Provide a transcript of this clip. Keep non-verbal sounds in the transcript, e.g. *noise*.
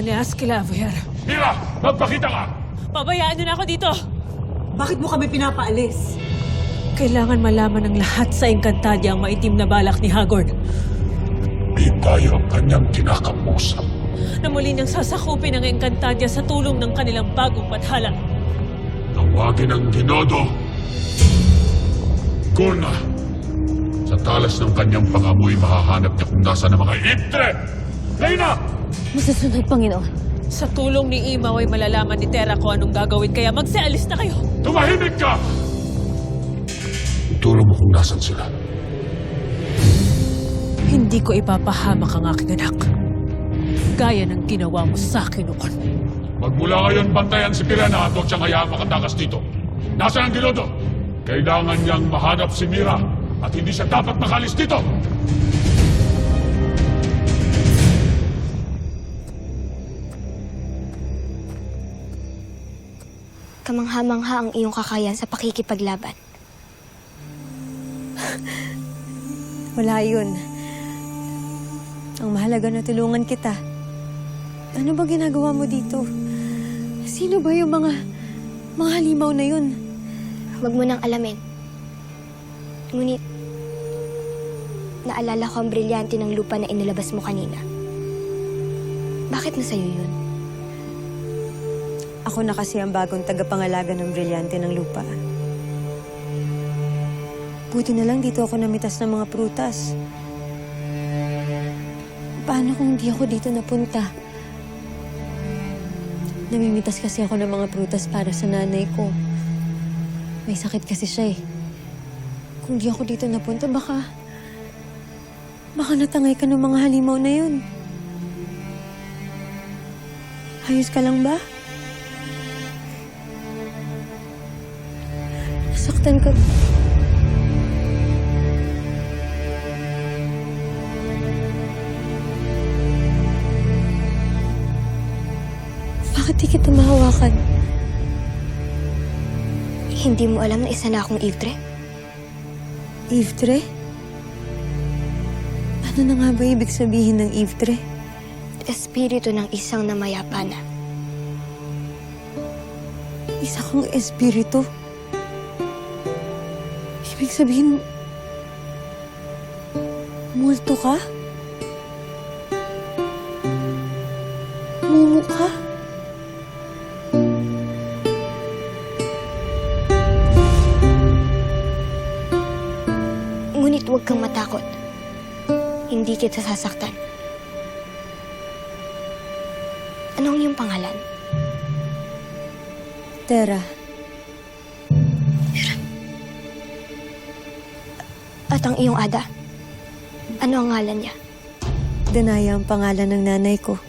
Esquila, Abuyer. Mira! Magpakita ka! Pabayaan niyo na ako dito! Bakit mo kami pinapaalis? Kailangan malaman ng lahat sa Encantadia ang maitim na balak ni Hagord Di tayo ang kanyang kinakamusap. na muli niyang sasakupin ang Encantadia sa tulong ng kanilang bagong pathala. Tawagin ang Dinodo. Kurna! Sa talas ng kanyang pangamoy, mahahanap niya kung nasa ng mga itre! Lena! Masusunod, Panginoon. Sa tulong ni Imaw ay malalaman ni Terra kung anong gagawin kaya magsialis na kayo. Tumahimik ka! Ituro mo kung nasan sila. Hindi ko ipapahamak ang aking anak. Gaya ng ginawa mo sa akin noon. Magmula ngayon, bantayan si Pirenato at siyang hayaan makatakas dito. Nasaan ang Dinodo? Kailangan niyang mahanap si Mira at hindi siya dapat makalis dito! Kamangha-mangha ang iyong kakayan sa pakikipaglaban. *laughs* Wala yun. Ang mahalaga na tulungan kita. Ano ba ginagawa mo dito? Sino ba yung mga, mga halimaw na yun? Huwag mo nang alamin. Ngunit, naalala ko ang brilyante ng lupa na inilabas mo kanina. Bakit na sa'yo yun? Ako na kasi ang bagong tagapangalaga ng brilyante ng lupa. Buti na lang dito ako namitas ng mga prutas. Paano kung hindi ako dito napunta? Namimitas kasi ako ng mga prutas para sa nanay ko. May sakit kasi siya eh. Kung di ako dito napunta, baka... Baka natangay ka ng mga halimaw na yun. Ayos ka lang ba? Nasaktan ka. Bakit di kita mahawakan? Hindi mo alam na isa na akong Ivtre? Ivtre? Ano na nga ba ibig sabihin ng Ivtre? Espiritu ng isang namayapana. Isa kang espiritu. Ibig sabihin, multo ka? Mumu ka? Ngunit huwag kang matakot. Hindi kita sasaktan. Anong iyong pangalan? Tera, At ang iyong ada? Ano ang ngalan niya? Danaya ang pangalan ng nanay ko.